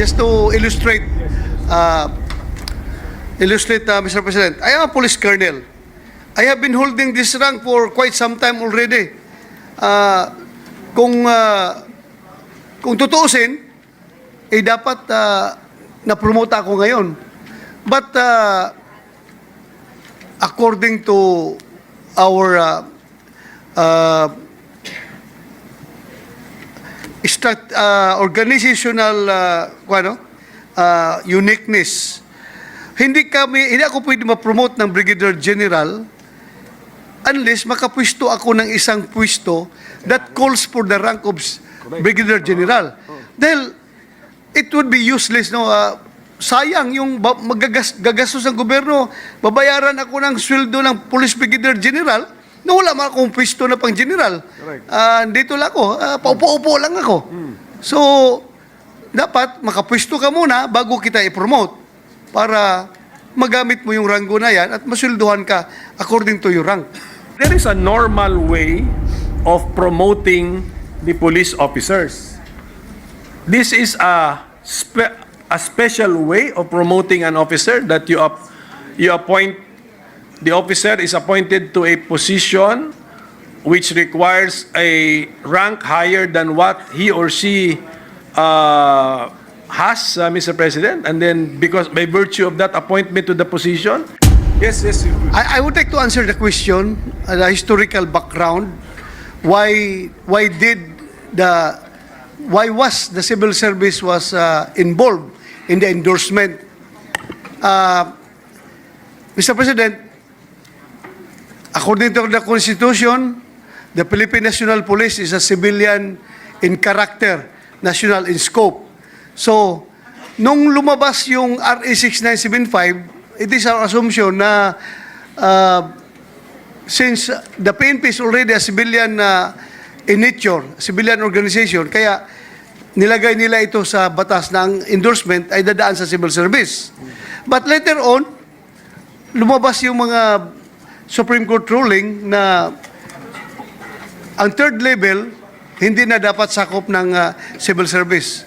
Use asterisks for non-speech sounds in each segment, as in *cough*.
just to illustrate, uh, illustrate, uh, Mr. President, I am a police colonel. I have been holding this rank for quite some time already. Uh, kung uh, kung tutuusin, eh dapat uh, na-promote ako ngayon. But uh, according to our uh, uh, strat- uh, organizational uh, ano, uh, uniqueness. Hindi kami hindi ako pwede ma-promote ng Brigadier General unless makapwisto ako ng isang pwisto that calls for the rank of Brigadier General. Dahil it would be useless no uh, sayang yung ba- magagas gagastos ng gobyerno babayaran ako ng sweldo ng Police Brigadier General na wala man akong pwesto na pang general. Ah, dito lang ako, ah, paupo-upo lang ako. So, dapat makapwesto ka muna bago kita i-promote para magamit mo yung ranggo na yan at masulduhan ka according to your rank. There is a normal way of promoting the police officers. This is a spe- a special way of promoting an officer that you up, you appoint the officer is appointed to a position which requires a rank higher than what he or she uh, has, uh, Mr. President, and then because by virtue of that appointment to the position, yes, yes. I, I would like to answer the question, uh, the historical background. Why why did the why was the civil service was uh, involved in the endorsement? Uh, Mr. President, according to the Constitution, the Philippine National Police is a civilian in character, national in scope. So, nung lumabas yung RA 6975, it is our assumption na uh, since the PNP is already a civilian uh, in nature, civilian organization, kaya nilagay nila ito sa batas ng endorsement ay dadaan sa civil service. But later on, lumabas yung mga Supreme Court ruling na ang third level hindi na dapat sakop ng uh, civil service.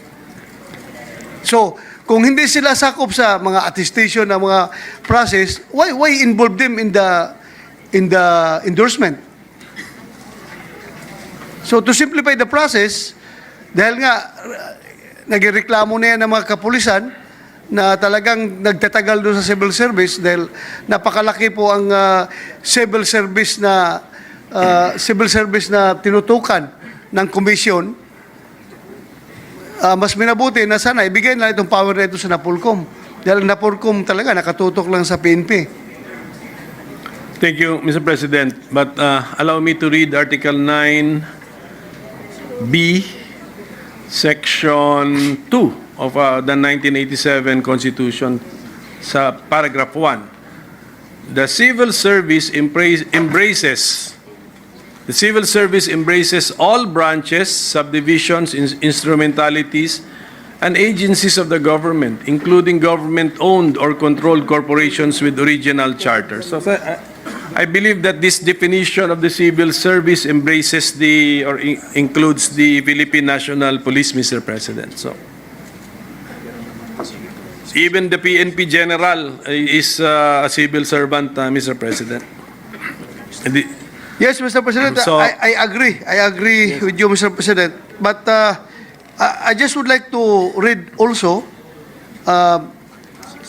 So, kung hindi sila sakop sa mga attestation ng mga process, why why involve them in the in the endorsement? So to simplify the process, dahil nga uh, nagreklamo na yan ng mga kapulisan na talagang nagtatagal doon sa civil service dahil napakalaki po ang uh, civil service na uh, civil service na tinutukan ng komisyon Ah, mas minabuti na sana ibigay na itong power na ito sa Napolcom. Dahil Napolcom talaga nakatutok lang sa PNP. Thank you, Mr. President. But uh, allow me to read Article 9B, Section 2 of uh, the 1987 Constitution sa paragraph 1. The civil service embrace, embraces The civil service embraces all branches, subdivisions, ins- instrumentalities, and agencies of the government, including government-owned or controlled corporations with original charters. So, I- believe that this definition of the civil service embraces the, or in- includes the Philippine National Police, Mr. President. So, even the PNP general uh, is uh, a civil servant, uh, Mr. President. Hindi- Yes, Mr. President, So- I, I agree. I agree with you, Mr. President. But uh, I, I just would like to read also uh,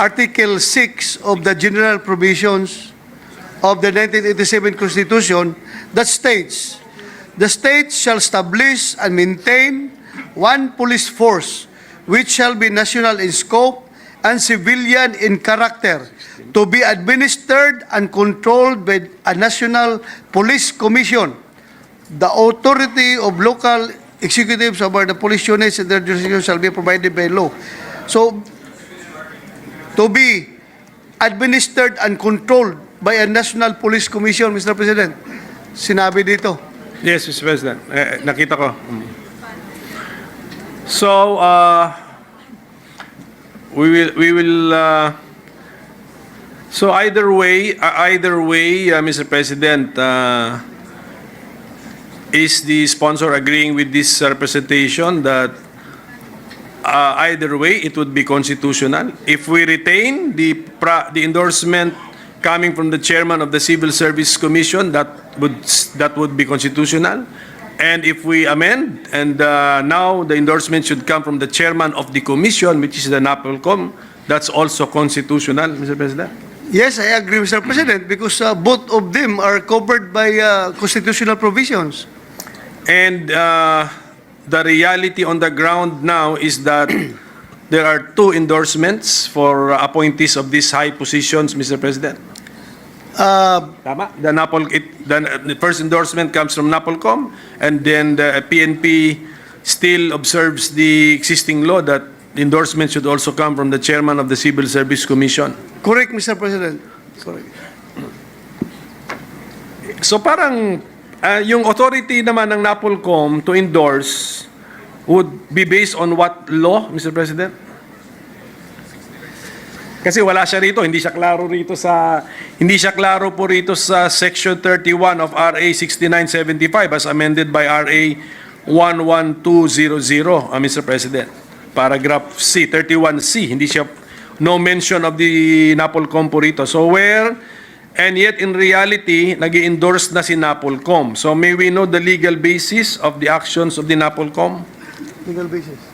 Article 6 of the General Provisions of the 1987 Constitution that states, The state shall establish and maintain one police force which shall be national in scope and civilian in character to be administered and controlled by a national police commission. The authority of local executives over the police units and their jurisdiction shall be provided by law. So, to be administered and controlled by a national police commission, Mr. President. Sinabi dito. Yes, Mr. President. Eh, eh, nakita ko. Mm. So, uh, we will, we will, uh, so either way, uh, either way, uh, Mr. President, uh, is the sponsor agreeing with this representation that uh, either way, it would be constitutional. If we retain the, pra- the endorsement coming from the chairman of the Civil Service Commission, that would, that would be constitutional. And if we amend, and uh, now the endorsement should come from the chairman of the commission, which is the NAPOLCOM, that's also constitutional, Mr. President. Yes, I agree, Mr. President, because uh, both of them are covered by uh, constitutional provisions. And uh, the reality on the ground now is that *clears throat* there are two endorsements for appointees of these high positions, Mr. President. Uh, Tama? The Napol, it, the, the first endorsement comes from Napolcom, and then the PNP still observes the existing law that endorsement should also come from the chairman of the Civil Service Commission. correct, Mr. President. Correct. So parang ah, yung authority naman ng Napolcom to endorse would be based on what law, Mr. President? Kasi wala siya rito, hindi siya klaro rito sa hindi siya klaro po rito sa section 31 of RA 6975 as amended by RA 11200, uh, Mr. President. Paragraph C, 31C, hindi siya no mention of the Napolcom po rito. So where and yet in reality, nag endorse na si Napolcom. So may we know the legal basis of the actions of the Napolcom? Legal basis.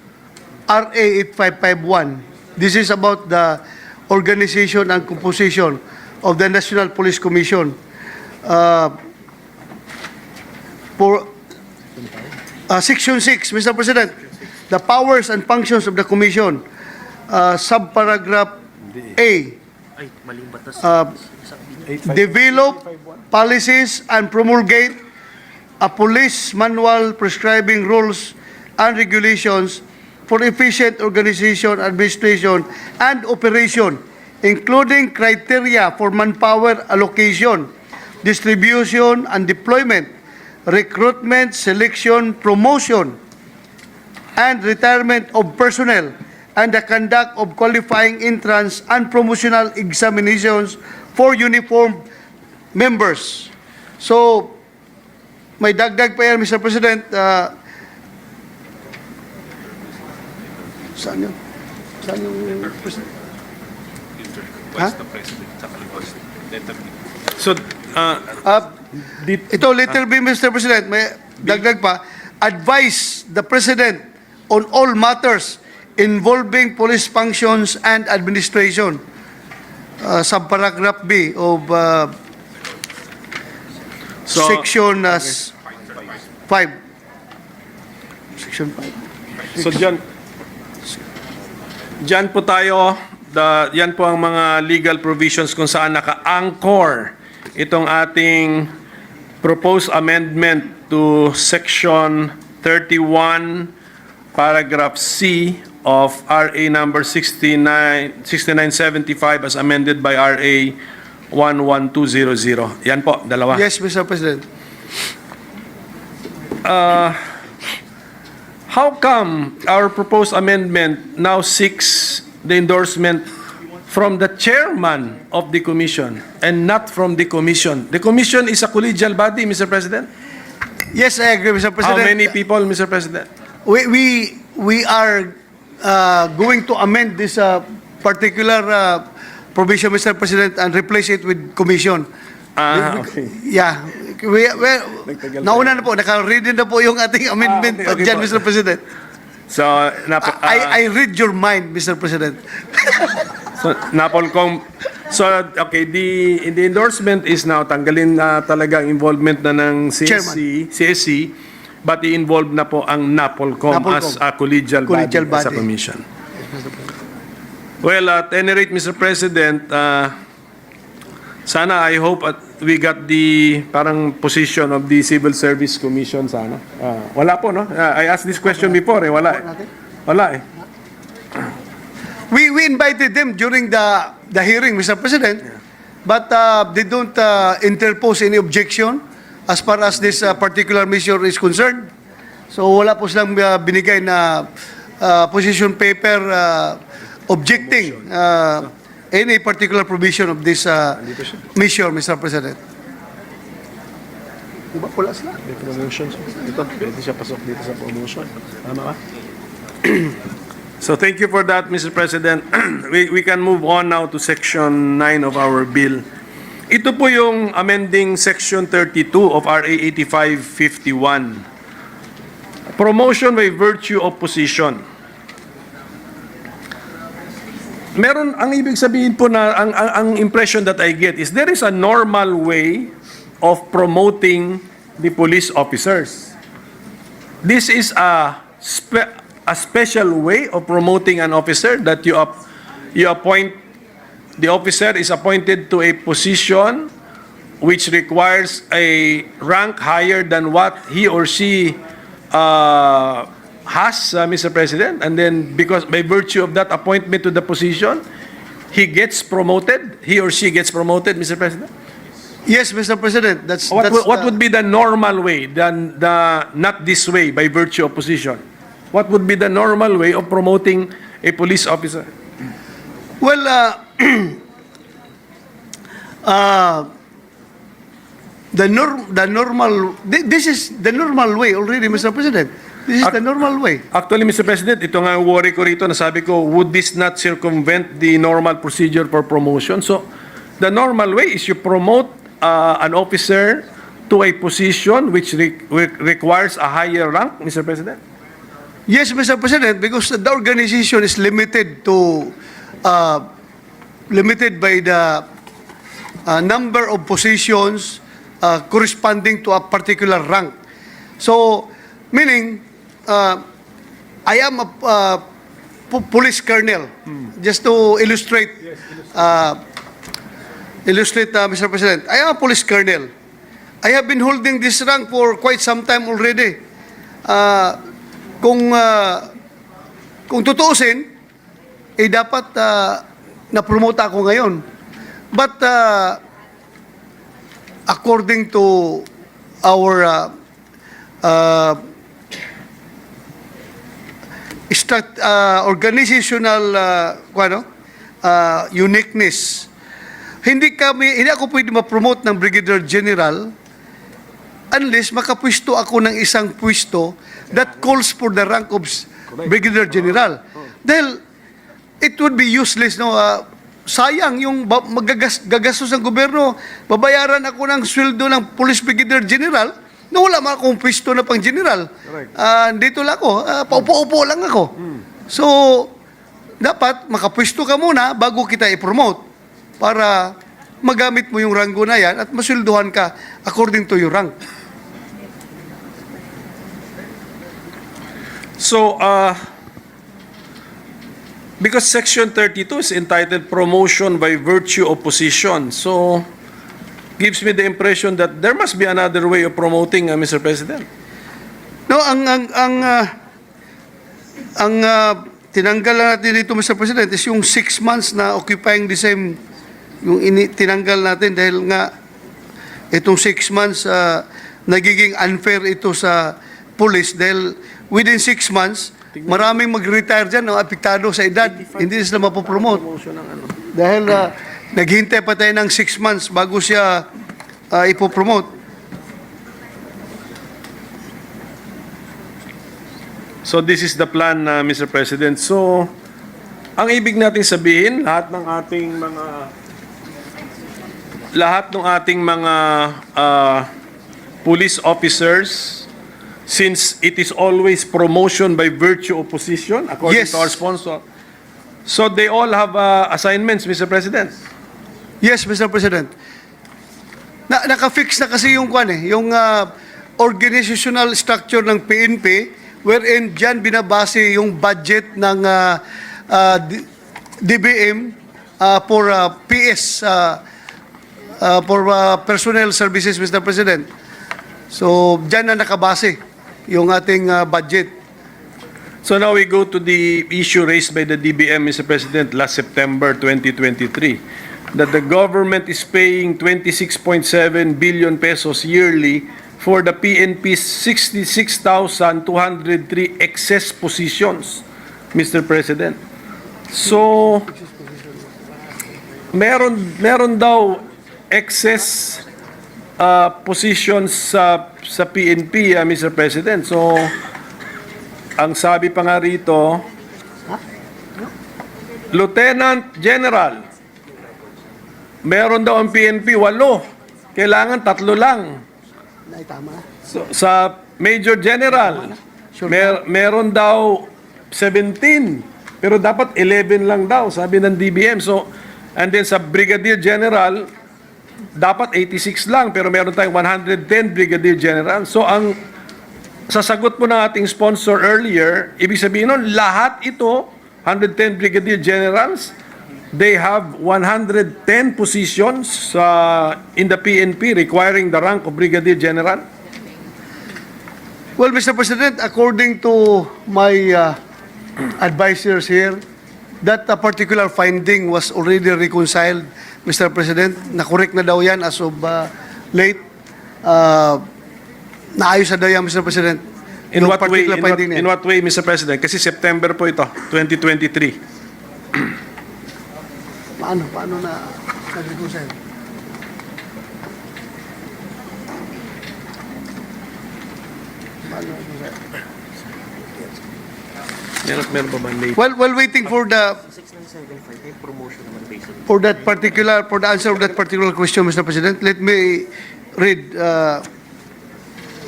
RA 8551, this is about the organization and composition of the National Police Commission. Uh, for uh, Section 6, Mr. President, the powers and functions of the commission, uh, subparagraph A, uh, develop policies and promulgate a police manual prescribing rules and regulations for efficient organization, administration, and operation, including criteria for manpower allocation, distribution and deployment, recruitment, selection, promotion, and retirement of personnel and the conduct of qualifying entrance and promotional examinations for uniformed members. So, may dagdag pa yan, Mr. President. Uh, saan yun? Saan yung President? Ha? So, uh, Uh, ito, letter B, Mr. President, may dagdag pa. Advise the President on all matters involving police functions and administration. Uh, subparagraph B of uh, So- section uh, s- 5. Section 5. So dyan, dyan po tayo, the, yan po ang mga legal provisions kung saan naka-anchor itong ating proposed amendment to section 31, paragraph C of RA number 69, 6975 as amended by RA 11200. Yan po, dalawa. Yes, Mr. President. How come our proposed amendment now seeks the endorsement from the chairman of the commission and not from the commission? The commission is a collegial body, Mr. President. Yes, I agree, Mr. How President. many people, Mr. President? We, we, we are uh, going to amend this uh, particular uh, provision, Mr. President, and replace it with commission. Ah, okay. Yeah. We, we, Nagtagal nauna na po, naka-read na po yung ating amendment Ah, okay, okay dyan, po. Mr. President. So, nap ah, I, I read your mind, Mr. President. so Napolcom, so okay, the the endorsement is now tanggalin na talaga ang involvement na ng CSC, CSC, but i-involve na po ang Napolcom, Napolcom. as a collegial, Collegial body, as a body. commission. Well, at any rate, Mr. President, uh, sana I hope at we got the parang position of the Civil Service Commission sana. Ah, wala po, no? Ah, I asked this question before, eh. Wala eh. Wala eh. We, we invited them during the, the hearing, Mr. President, but uh, they don't uh, interpose any objection as far as this uh, particular measure is concerned. So wala po silang uh, binigay na uh, position paper uh, objecting uh, any particular provision of this uh, measure, Mr. President. Diba wala sila? May promotions. Dito, pwede siya pasok dito sa promotion. Tama ka? *clears throat* So thank you for that, Mr. President. *clears throat* we, we can move on now to Section 9 of our bill. Ito po yung amending Section 32 of RA 8551. Promotion by virtue of position. Meron, ang ibig sabihin po na, ang, ang, ang impression that I get is there is a normal way of promoting the police officers. This is a spe- a special way of promoting an officer that you up, you appoint the officer is appointed to a position which requires a rank higher than what he or she uh, has, uh, Mr. President, and then because by virtue of that appointment to the position, he gets promoted, he or she gets promoted, Mr. President. Yes, Mr. President. That's, What, that's would- what uh, would be the normal way, than the, not this way, by virtue of position? What would be the normal way of promoting a police officer? Well, uh, *clears throat* uh, the norm, the normal, thi- this is the normal way already, Mr. President. This is Ac- the normal way. Actually, Mr. President, ito nga ang worry ko rito, nasabi ko, would this not circumvent the normal procedure for promotion? So, the normal way is you promote uh, an officer to a position which re- re- requires a higher rank, Mr. President? Yes, Mr. President, because the organization is limited to, uh, limited by the uh, number of positions uh, corresponding to a particular rank. So, meaning, uh, I am a uh, po- police colonel, just to illustrate, uh, illustrate, uh, Mr. President. I am a police colonel. I have been holding this rank for quite some time already. Uh, kung uh, kung tutuusin, eh dapat uh, na-promote ako ngayon. But uh, according to our uh, uh, strat, uh, organizational uh, ano, uh, uniqueness, hindi kami hindi ako pwede ma-promote ng brigadier general unless makapwisto ako ng isang pwisto that calls for the rank of brigadier general. Dahil it would be useless no ah, sayang yung ba- magagas gagastos ng gobyerno. Babayaran ako ng sweldo ng police brigadier general na wala man akong pwesto na pang general. Ah, dito lang ako, ah, paupo-upo lang ako. So dapat makapwesto ka muna bago kita i-promote para magamit mo yung ranggo na yan at masulduhan ka according to your rank. So, uh, because Section 32 is entitled Promotion by Virtue of Position, so gives me the impression that there must be another way of promoting, uh, Mr. President. No, ang ang ang ah, ang ah, tinanggal na natin dito Mr. President is yung six months na occupying the same yung ini, tinanggal natin dahil nga itong six months ah, nagiging unfair ito sa police dahil within six months maraming mag-retire dyan no, apektado sa edad hindi sila mapopromote ano. dahil ah, naghintay pa tayo ng six months bago siya ah, ipopromote So this is the plan, uh, Mr. President. So, ang ibig nating sabihin, lahat ng ating mga lahat ng ating mga uh, police officers since it is always promotion by virtue of position according Yes. to our sponsor. So they all have uh, assignments, Mr. President. Yes, Mr. President. Na, naka-fix na kasi yung kwan eh, yung ah, organizational structure ng PNP wherein diyan binabase yung budget ng ah, ah, D- DBM ah, for ah, PS ah, ah, for ah, personnel services, Mr. President. So, diyan na nakabase yung ating ah, budget. So now we go to the issue raised by the DBM, Mr. President, last September 2023, that the government is paying 26.7 billion pesos yearly for the PNP's 66,203 excess positions, Mr. President. So, meron, meron daw excess uh, positions sa, sa PNP, ah, Mr. President. So, ang sabi pa nga rito, Lieutenant General, meron daw ang PNP, walo. Kailangan tatlo lang. Ay, tama. So, sa Major General, mer- meron daw 17. Pero dapat 11 lang daw, sabi ng DBM. So, and then sa Brigadier General, dapat 86 lang, pero meron tayong 110 Brigadier General. So, ang sasagot po ng ating sponsor earlier, ibig sabihin nun, lahat ito, 110 Brigadier Generals, they have 110 positions uh, in the PNP requiring the rank of Brigadier General. Well, Mr. President, according to my uh, advisors here, that a particular finding was already reconciled, Mr. President. Na-correct na daw yan as of uh, late. Uh, naayos na daw yan, Mr. President. In what way, in what, in what way, Mr. President? Kasi September po ito, 2023. Paano? Paano na nag-reconcile? Paano nag-reconcile? Meron, meron pa ba late? While, while waiting for the 6975 may promotion naman based on for that particular, for the answer of that particular question, Mr. President, let me read uh,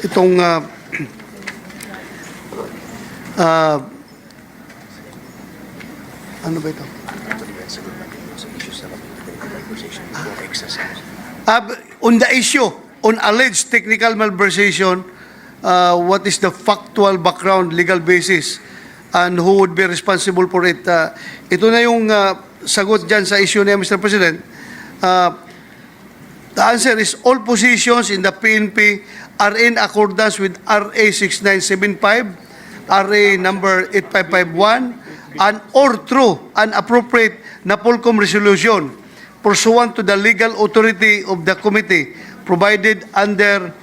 itong uh, *clears throat* uh, ano ba ito? Uh, on the issue, on alleged technical malversation, uh, what is the factual background, legal basis, and who would be responsible for it? Uh, ito na yung uh, sagot dyan sa issue niya, Mr. President. Uh, the answer is all positions in the PNP are in accordance with RA 6975, RA number 8551, and or through an appropriate NAPOLCOM resolution pursuant to the legal authority of the committee provided under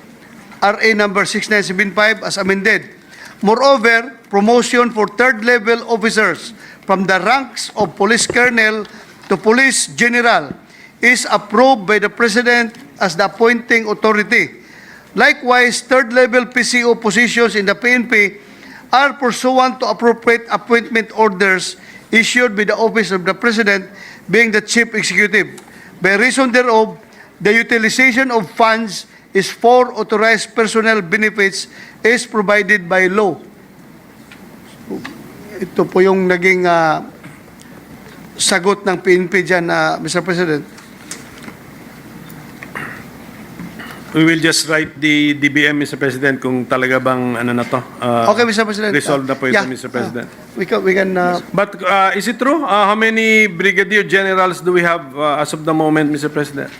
RA number 6975 as amended. Moreover, promotion for third level officers from the ranks of police colonel to police general is approved by the president as the appointing authority. Likewise, third level PCO positions in the PNP are pursuant to appropriate appointment orders issued by the office of the president being the chief executive. By reason thereof, the utilization of funds is for authorized personnel benefits is provided by law. Ito po yung naging ah, sagot ng PNP dyan, na Mr. President. We will just write the DBM, Mr. President, kung talaga bang ano na to. uh, Okay, Mr. President. Resolve na po ito, Yeah. Mr. President. Ah, we can, we can ah, But uh, is it true? Uh, how many brigadier generals do we have uh, as of the moment, Mr. President?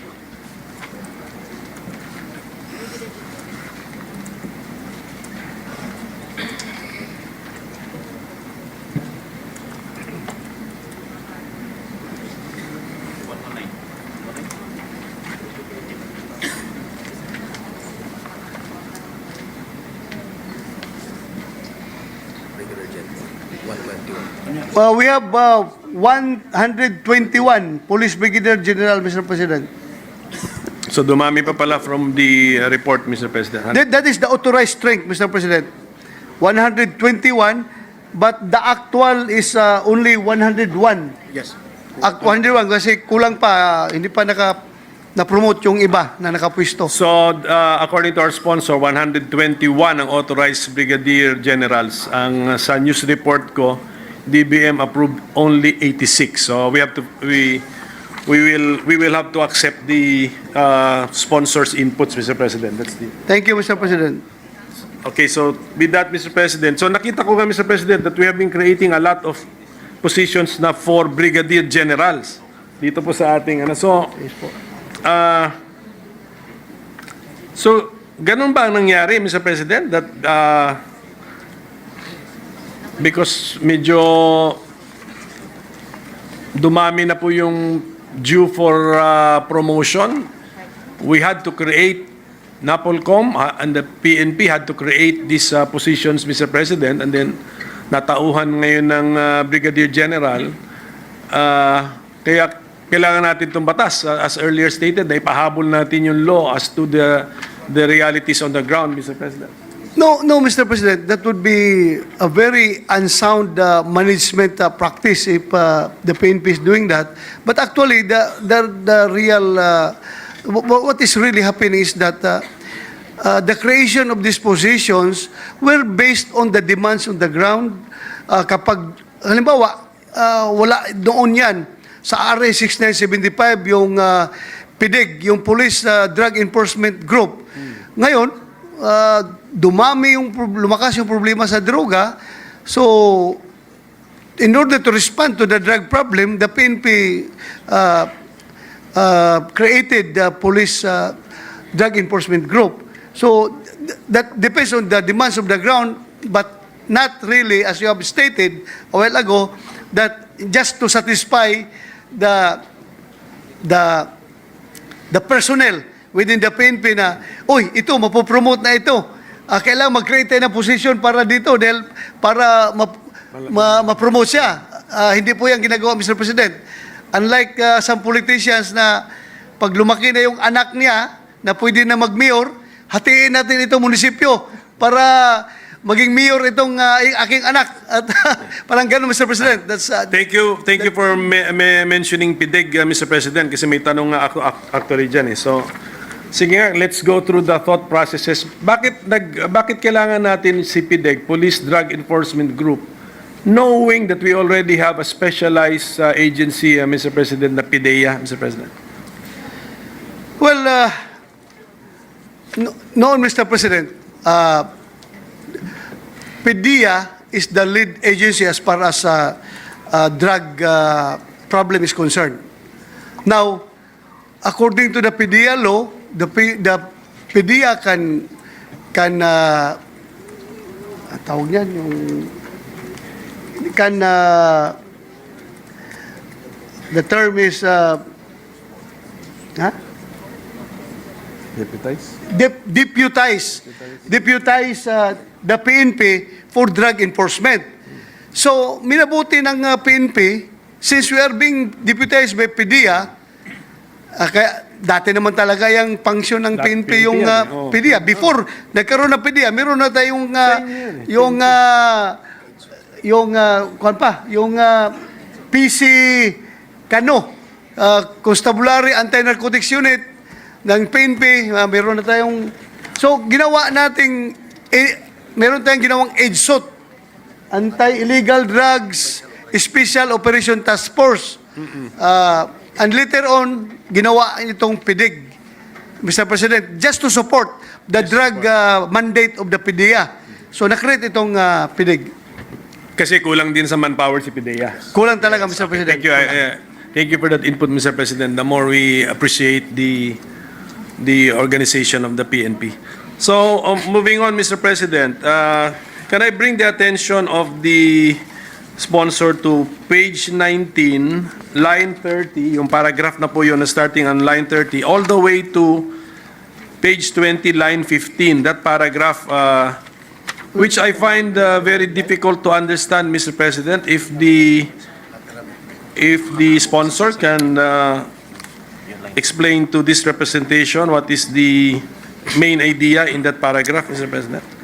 Uh, we have uh, 121 Police Brigadier General, Mr. President. So dumami pa pala from the uh, report, Mr. President. That, that is the authorized strength, Mr. President. 121, but the actual is uh, only 101. Yes. Act 101 kasi kulang pa, uh, hindi pa naka na-promote yung iba na nakapwisto. So, uh, according to our sponsor, 121 ang authorized brigadier generals. Ang uh, sa news report ko, DBM approved only 86. So we have to we we will we will have to accept the uh, sponsors inputs, Mr. President. That's the Thank you, Mr. President. Okay, so with that, Mr. President, so nakita ko nga, Mr. President, that we have been creating a lot of positions na for brigadier generals dito po sa ating ano. So, Ah so ganun ba ang nangyari, Mr. President, that ah, because medyo dumami na po yung due for uh, promotion. We had to create NAPOLCOM uh, and the PNP had to create these uh, positions, Mr. President, and then natauhan ngayon ng uh, Brigadier General. Uh, kaya kailangan natin itong batas. As earlier stated, na ipahabol natin yung law as to the the realities on the ground, Mr. President. No, no, Mr. President, that would be a very unsound uh, management uh, practice if uh, the PNP is doing that. But actually, the the, the real uh, wh- wh- what is really happening is that uh, uh, the creation of these positions were based on the demands on the ground. Uh, kapag halimbawa uh, wala doon yan sa RA 6975 yung uh, PIDIG, yung Police uh, Drug Enforcement Group. Ngayon, uh, dumami yung lumakas yung problema sa droga. So in order to respond to the drug problem, the PNP uh, uh, created the police uh, drug enforcement group. So th- that depends on the demands of the ground, but not really, as you have stated a while ago, that just to satisfy the the the personnel within the PNP na, uy, ito, mapopromote na ito. Ah, kailangan mag-create tayo ng position para dito dahil para ma, ma, ma-promote siya. Ah, hindi po yan ginagawa, Mr. President. Unlike ah, some politicians na pag lumaki na yung anak niya na pwede na mag-mayor, hatiin natin itong munisipyo para maging mayor itong ah, aking anak. At *laughs* parang ganun, Mr. President. That's, ah, Thank you, thank you for me- me- mentioning PIDEG, uh, Mr. President, kasi may tanong nga ako ac- actually dyan eh. So, sige nga, let's go through the thought processes. Bakit, nag, bakit kailangan natin si PIDEG, Police Drug Enforcement Group, knowing that we already have a specialized uh, agency, uh, Mr. President, na PIDEA, Mr. President? Well, uh, no, noon, Mr. President, uh, PDEA is the lead agency as far as uh, uh, drug uh, problem is concerned. Now, according to the PDEA law, the, P, the PDEA can can uh, tawag niyan yung can uh, the term is uh, ha? Deputize? Dep- deputize, deputize uh, the PNP for drug enforcement. So, minabuti ng uh, PNP, since we are being deputized by PDEA, ah, kaya dati naman talaga yung function ng PNP PNP yung uh. Oo. PDEA. Before nagkaroon ng PDEA, meron na tayong uh, eh. yung uh, yung uh, pa, yung uh, PC Kano, uh, Constabulary Anti-Narcotics Unit ng PNP, uh, meron na tayong So ginawa nating eh, meron tayong ginawang EDSOT, Anti-Illegal Drugs Special Operation Task Force. Uh, and later on, ginawa itong PIDIG. Mr. President, just to support the drug uh, mandate of the PDEA. So na-create itong uh, PIDIG. Kasi kulang din sa manpower si PIDEA. Kulang talaga, Mr. President. Thank you. I- uh, thank you for that input, Mr. President. The more we appreciate the the organization of the PNP. So, um, moving on, Mr. President, uh, can I bring the attention of the sponsor to page 19, line 30, yung paragraph na po yun na starting on line 30, all the way to page 20, line 15. That paragraph, uh, which I find uh, very difficult to understand, Mr. President, if the if the sponsor can uh, explain to this representation what is the main idea in that paragraph, Mr. President.